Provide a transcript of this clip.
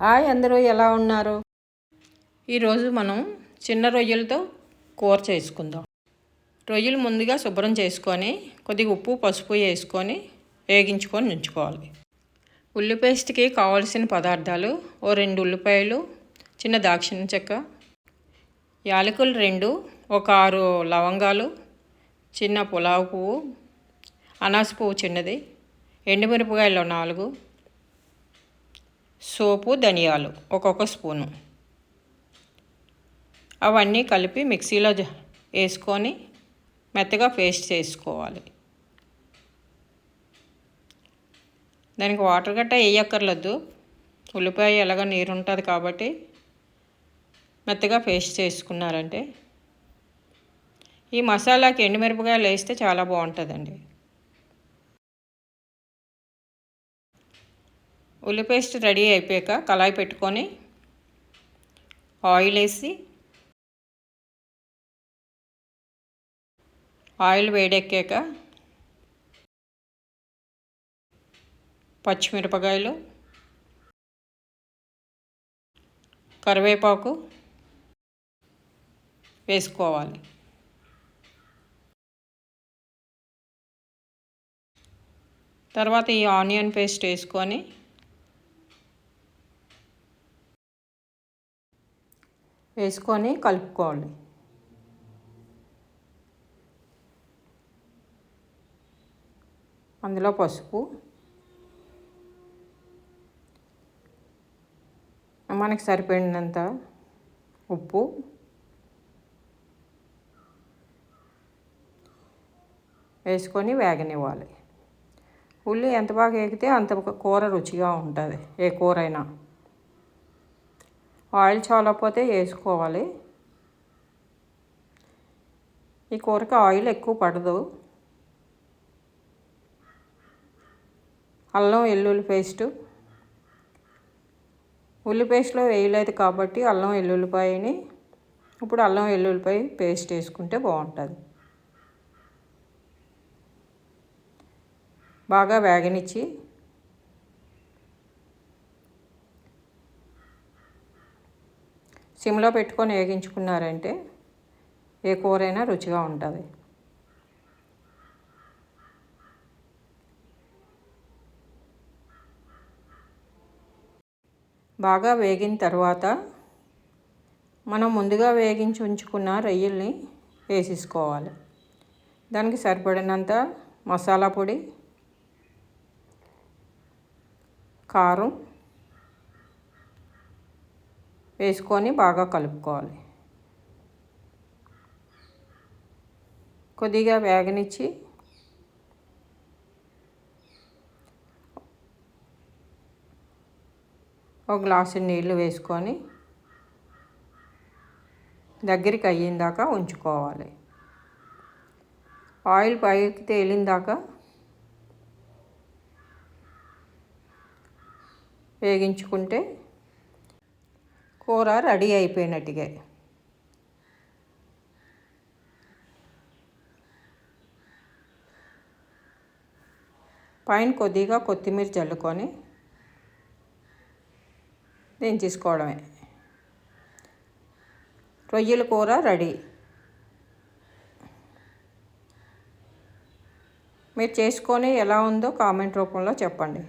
Hi అందరూ ఎలా ఉన్నారు? ఈరోజు మనం చిన్న రొయ్యలతో కూర చేసుకుందాం. రొయ్యలు ముందుగా శుభ్రం చేసుకొని కొద్దిగా ఉప్పు పసుపు వేసుకొని వేగించుకొని ఉంచుకోవాలి. ఉల్లి పేస్ట్కి కావాల్సిన పదార్థాలు ఓ రెండు ఉల్లిపాయలు చిన్న దాక్షిణ చెక్క యాలకులు రెండు ఒక ఆరు లవంగాలు చిన్న పులావ్ పువ్వు అనాస పువ్వు చిన్నది ఎండుమిరపకాయలు నాలుగు సోపు ధనియాలు ఒక్కొక్క స్పూను. అవన్నీ కలిపి మిక్సీలో వేసుకొని మెత్తగా పేస్ట్ చేసుకోవాలి. దానికి వాటర్ గట్ట వేయక్కర్లేదు. ఉల్లిపాయ ఎలాగ నీరు ఉంటుంది కాబట్టి మెత్తగా పేస్ట్ చేసుకున్నారంటే ఈ మసాలాకి ఎండుమిరపకాయలు వేస్తే చాలా బాగుంటుందండి. ఉల్లి పేస్ట్ రెడీ అయిపోయాక కళాయి పెట్టుకొని ఆయిల్ వేసి ఆయిల్ వేడెక్కాక పచ్చిమిరపకాయలు కరివేపాకు వేసుకోవాలి. తర్వాత ఈ ఆనియన్ పేస్ట్ వేసుకొని వేసుకొని కలుపుకోవాలి. అందులో పసుపు. మనకి సరిపడినంత ఉప్పు. వేసుకొని వేగనివ్వాలి. ఉల్లి ఎంత బాగా వేగితే అంత కూర రుచిగా ఉంటుంది. ఏ కూర అయినా ఆయిల్ చాలకపోతే వేసుకోవాలి. ఈ కూరకి ఆయిల్ ఎక్కువ పడదు. అల్లం వెల్లుల్లి పేస్టు. ఉల్లి పేస్ట్లో వేయలేదు కాబట్టి అల్లం వెల్లుల్లిపాయని ఇప్పుడు అల్లం వెల్లుల్లిపాయ పేస్ట్ వేసుకుంటే బాగుంటుంది. బాగా వేగనిచ్చి సిమ్లో పెట్టుకొని వేగించుకున్నారంటే ఏ కూరైనా రుచిగా ఉంటుంది. బాగా వేగిన తర్వాత మనం ముందుగా వేగించి ఉంచుకున్న రొయ్యల్ని వేసేసుకోవాలి. దానికి సరిపడినంత మసాలా పొడి కారం వేసుకొని బాగా కలుపుకోవాలి. కొద్దిగా వేగనిచ్చి ఒక గ్లాసు నీళ్ళు వేసుకొని దగ్గరికి అయ్యిందాక ఉంచుకోవాలి. ఆయిల్ పైకి తేలిందాక వేగించుకుంటే కూర రెడీ అయిపోయినట్టుగా. పైన కొద్దిగా కొత్తిమీర చల్లుకొని దించేసుకోవడమే. రొయ్యల కూర రెడీ. మీరు చేసుకొని ఎలా ఉందో కామెంట్ రూపంలో చెప్పండి.